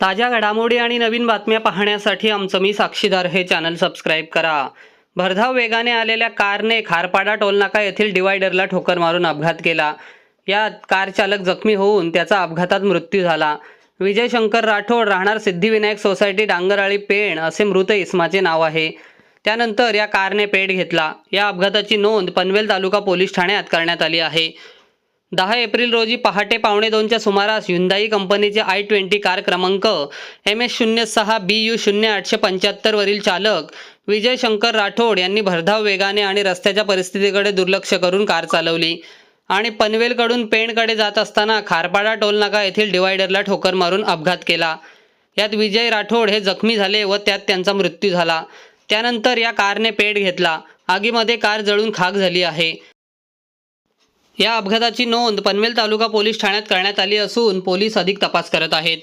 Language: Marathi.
ताज्या घडामोडी आणि नवीन बातम्या पाहण्यासाठी आमचं मी साक्षीदार हे चॅनल सबस्क्राईब करा. भरधाव वेगाने आलेल्या कारने खारपाडा टोलनाका येथील डिवायडरला ठोकर मारून अपघात केला. यात कार चालक जखमी होऊन त्याचा अपघातात मृत्यू झाला. विजय शंकर राठोड राहणार सिद्धिविनायक सोसायटी डांगरआळी पेण असे मृत इसमाचे नाव आहे. त्यानंतर या कारने पेट घेतला. या अपघाताची नोंद पनवेल तालुका पोलीस ठाण्यात करण्यात आली आहे. दहा एप्रिल रोजी पहाटे पावणे दोनच्या सुमारास हुंदाई कंपनीचे आय ट्वेंटी कार क्रमांक एम एस शून्य सहा बी यू शून्य आठशे पंच्याहत्तरवरील चालक विजय शंकर राठोड यांनी भरधाव वेगाने आणि रस्त्याच्या परिस्थितीकडे दुर्लक्ष करून कार चालवली. आणि पनवेलकडून पेणकडे जात असताना खारपाडा टोलनाका येथील डिवायडरला ठोकर मारून अपघात केला. यात विजय राठोड हे जखमी झाले व त्यात त्यांचा मृत्यू झाला. त्यानंतर या कारने पेट घेतला. आगीमध्ये कार जळून खाक झाली आहे. या अपघाताची नोंद पनवेल तालुका पोलीस ठाण्यात करण्यात आली असून पोलीस अधिक तपास करत आहेत.